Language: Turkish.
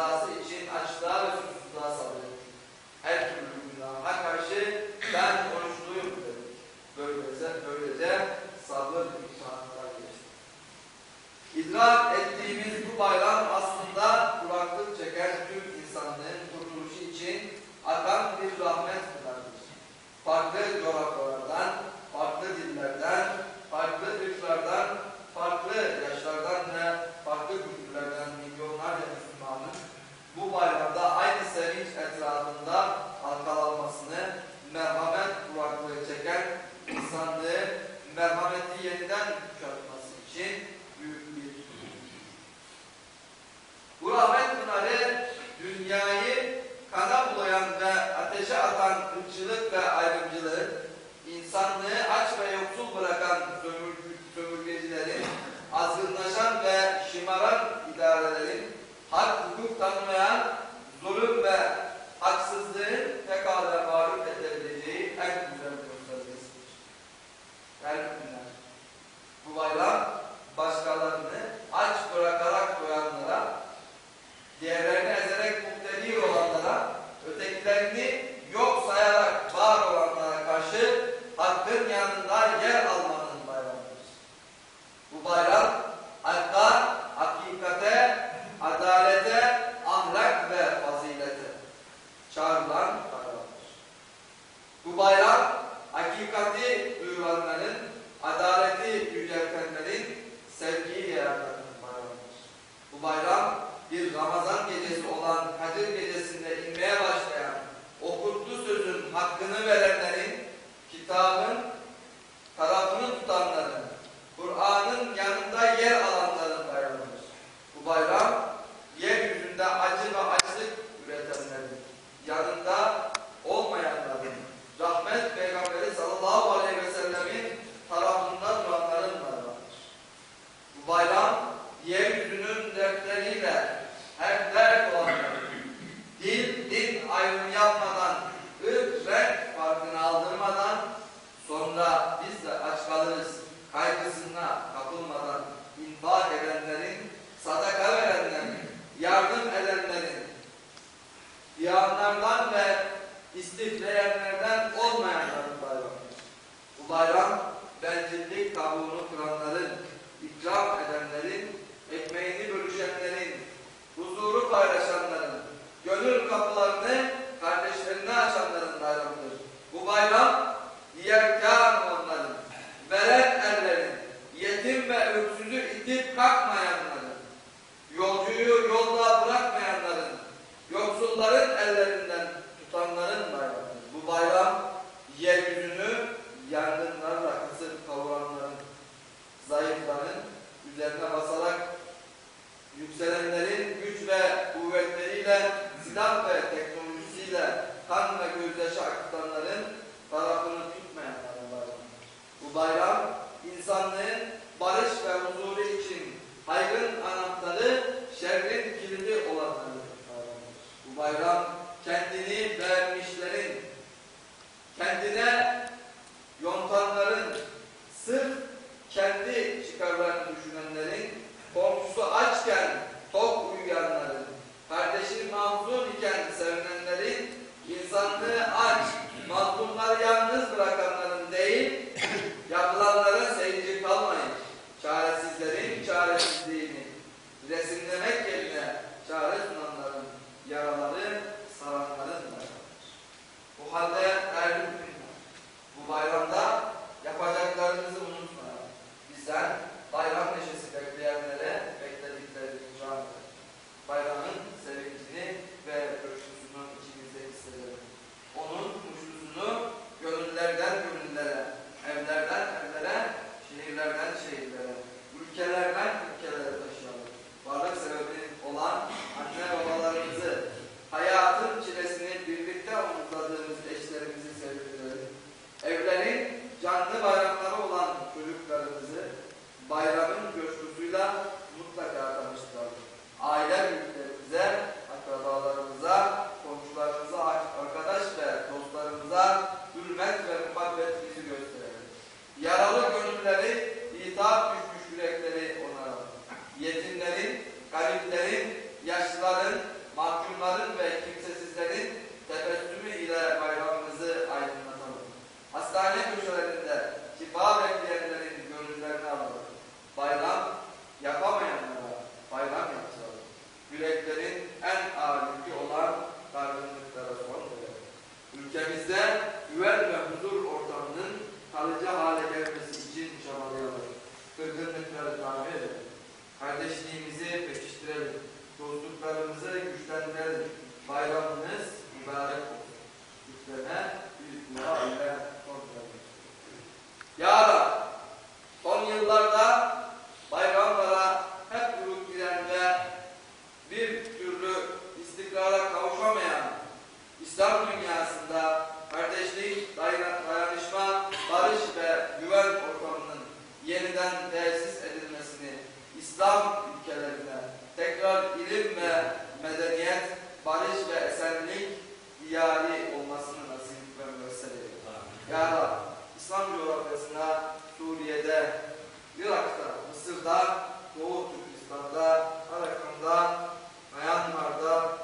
rızası için açlığa ve susuzluğa sabredin. Her türlü günaha karşı ben oruçluyum dedi. Böylece, böylece sabır imtihanlar geçti. İdrak ettiğimiz bu bayram aslında kuraklık çeken tüm insanların kurtuluşu için akan bir rahmet kadardır. Farklı coğrafya hakkın yanında yer almanın bayramıdır. Bu bayram hatta hakikate, adalete, ahlak ve fazilete çağrılan bayramdır. Bu bayram hakikati duyuranların, adaleti yüceltenlerin sevgiyi yaratanın bayramıdır. Bu bayram bir Ramazan gecesi olan Kadir gecesinde inmeye başlayan o sözün hakkını veren bayram, insanlığın barış ve huzuru için hayrın anahtarı, şerrin kilidi olan. Bu bayram kendini vermişlerin, kendine O halde Ya İslam coğrafyasına Suriye'de, Irak'ta, Mısır'da, Doğu Türkistan'da, Arakan'da, Myanmar'da,